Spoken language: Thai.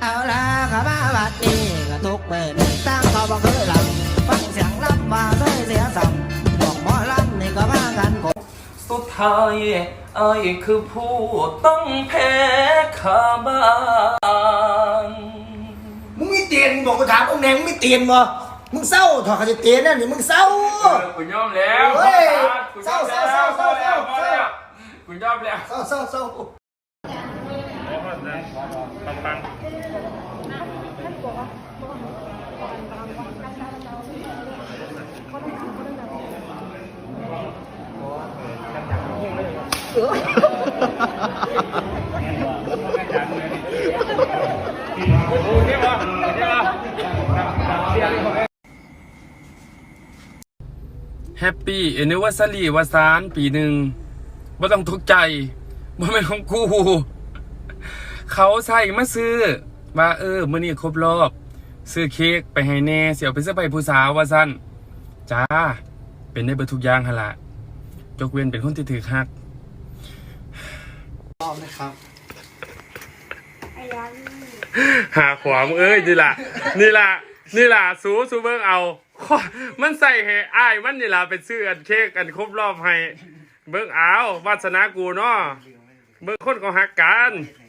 เอาละขามาบัดนี้ก็ทุกเปิดตั้งเขาบอกเคยลำฟังเสียงลำมาเคยเสียซ้ำบอกหมอลำนี่ก็มากันกบสุดท้ายไอ้คือผู้ต้องแพ้ขาบ้านมึงมีเตียนบอกกูถามองค์แดงมึงมีเตียนบ่มึงเศร้าถอดขาจะเตียนนั่นนี่มึงเศร้ากูยอมแล้วเฮ้ยกูยอมแล้วเศร้าเศร้าเศร้าเศร้าพอแล้วกูยอมแล้วเศร้าเศร้าเศร้า แฮปปี้เอนิวอร์ซารีวาซานปีหนึ่งบ่ต้องทุกใจบ่เป็นของกู เขาใส่มาซื้อว่าเออมื้อนี้ครบรอบ ซื้อเค้กไปให้แน่เสียวไปซื้อไปผู้สาวว่าซั่นจ้าเป็นได้เบิดทุกอย่างหั่นล่ะยกเว้นเป็นคนที่ถือฮักพร้อมนะครับหาขวามเอ้ยนี่ล่ะ นี่ล่ะ นี่ล่ะสูสูเบิ่งเอา มันใส่ให้อ้ายมันนี่ล่ะไปซื้ออันเค้กอันครบรอบให้ เบิ่งเอาวาสนากูเนาะเบิ่งคนเขาหักกันให้